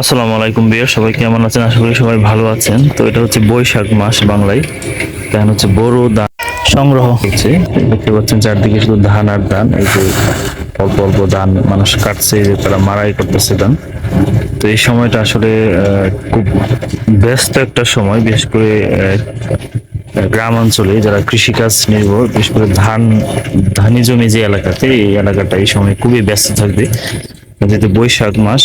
আসসালামু আলাইকুম বিয়ার, সবাই কেমন আছেন? আশা করি সবাই ভালো আছেন। তো এটা হচ্ছে বৈশাখ মাস বাংলায়। এখন হচ্ছে বড় ধান সংগ্রহ হচ্ছে। দেখতে পাচ্ছেন চারদিকে শুধু ধান আর ধান। এই যে অল্প অল্প ধান মানুষ কাটছে যে তারা মারাই করতেছে ধান। তো এই সময়টা আসলে খুব ব্যস্ত একটা সময়, বিশেষ করে গ্রাম অঞ্চলে যারা কৃষিকাজ নির্ভর, বিশেষ করে ধান, ধানি জমি যে এলাকাতে, এই এলাকাটা এই সময় খুবই ব্যস্ত থাকবে। যেহেতু বৈশাখ মাস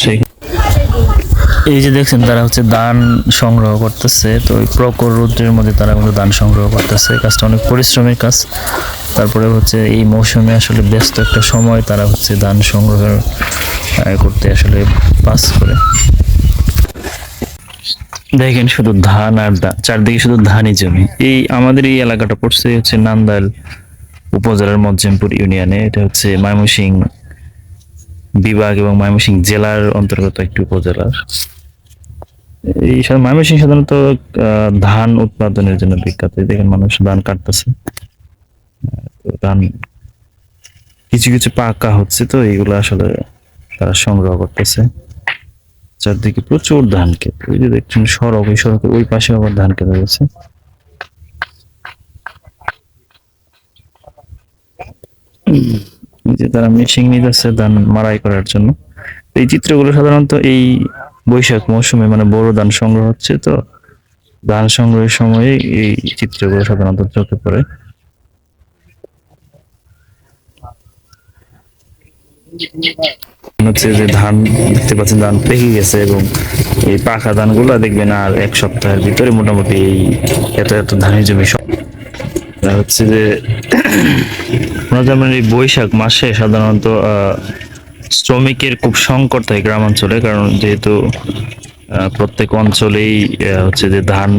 এই যে দেখছেন, তারা হচ্ছে ধান সংগ্রহ করতেছে। তো ওই প্রকর রৌদ্রের মধ্যে তারা কিন্তু ধান সংগ্রহ করতেছে। কাজটা অনেক পরিশ্রমের কাজ। তারপরে হচ্ছে এই মৌসুমে আসলে ব্যস্ত একটা সময় তারা হচ্ছে ধান সংগ্রহ করতে আসলে পাস করে। দেখেন শুধু ধান আর চারদিকে শুধু ধানই জমি। এই আমাদের এই এলাকাটা পড়ছে হচ্ছে নান্দাল উপজেলার মজ্জেমপুর ইউনিয়নে। এটা হচ্ছে ময়মনসিং বিভাগ এবং ময়মনসিং জেলার অন্তর্গত একটি উপজেলার এই ময়মনসিং সাধারণত ধান উৎপাদনের জন্য বিখ্যাত। দেখেন মানুষ ধান কাটতেছে। ধান কিছু কিছু পাকা হচ্ছে তো, এইগুলো আসলে তারা সংগ্রহ করতেছে। চারদিকে প্রচুর ধান ক্ষেত। ওই যে দেখছেন সড়ক ওই সড়কের ওই পাশে আবার ধান ক্ষেত রয়েছে তারা মেশিন নিতেছে ধান মারাই করার জন্য। এই চিত্রগুলো সাধারণত এই বৈশাখ মৌসুমে মানে বড় ধান সংগ্রহ হচ্ছে, তো ধান সংগ্রহের সময়ে এই চিত্রগুলো সাধারণত চোখে পড়ে। হচ্ছে যে ধান, দেখতে পাচ্ছেন ধান পেকে গেছে এবং এই পাকা ধানগুলো দেখবেন আর এক সপ্তাহের ভিতরে মোটামুটি এই এত এত ধানের জমি সব। হচ্ছে যে যেমন এই বৈশাখ মাসে সাধারণত শ্রমিকের খুব সংকট থাকে গ্রামাঞ্চলে, কারণ যেহেতু প্রত্যেক অঞ্চলেই হচ্ছে যে ধান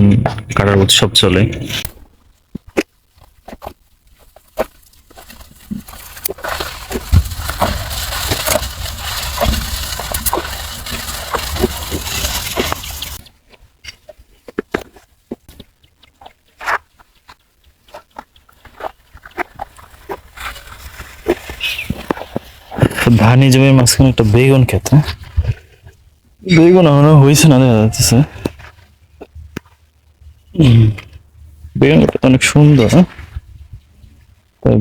কাটার উৎসব চলে। ধানি জমির মাঝখানে একটা বেগুন ক্ষেত হ্যাঁ? বেগুন এখনও হয়েছে না, দেখা যাচ্ছে। বেগুন অনেক সুন্দর হ্যাঁ?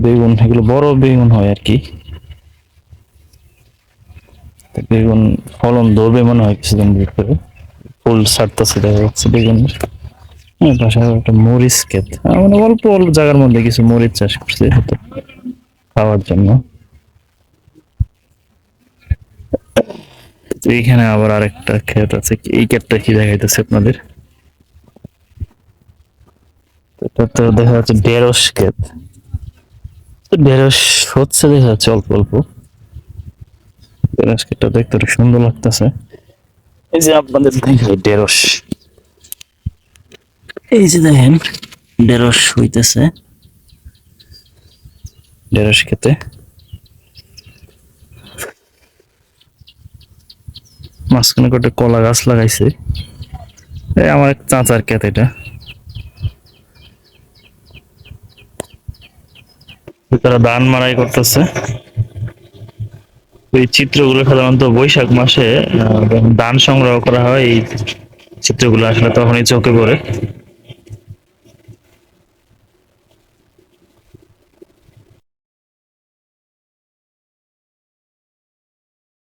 বেগুন, এগুলো বড় বেগুন হয় আর কি। বেগুন, ফলন ধরবে মনে হয় কিছুদিন ভিতরে ফুল ছাড়তেছে, দেখা যাচ্ছে বেগুনের। হ্যাঁ একটা মরিচ ক্ষেত। মানে অল্প অল্প জায়গার মধ্যে কিছু মরিচ চাষ করছে খাওয়ার জন্য। তো এইখানে আবার আরেকটা ক্ষেত আছে। এই ক্ষেতটা কি দেখাইতেছে আপনাদের? এটা তো দেখা যাচ্ছে ঢেঁড়স ক্ষেত। তো হচ্ছে দেখা যাচ্ছে অল্প অল্প। ঢেঁড়স ক্ষেতটা দেখতে অনেক সুন্দর লাগতেছে। এই যে আপনাদের দেখাই ঢেঁড়স। এই যে দেখেন, ঢেঁড়স হইতেছে। ঢেঁড়স খেতে মাঝখানে কটা কলা গাছ লাগাইছে। আমার এক চাঁচার ক্ষেত এটা। তারা ধান মারাই করতেছে। এই চিত্রগুলো সাধারণত বৈশাখ মাসে ধান সংগ্রহ করা হয়। এই চিত্রগুলো আসলে তখনই চোখে পড়ে।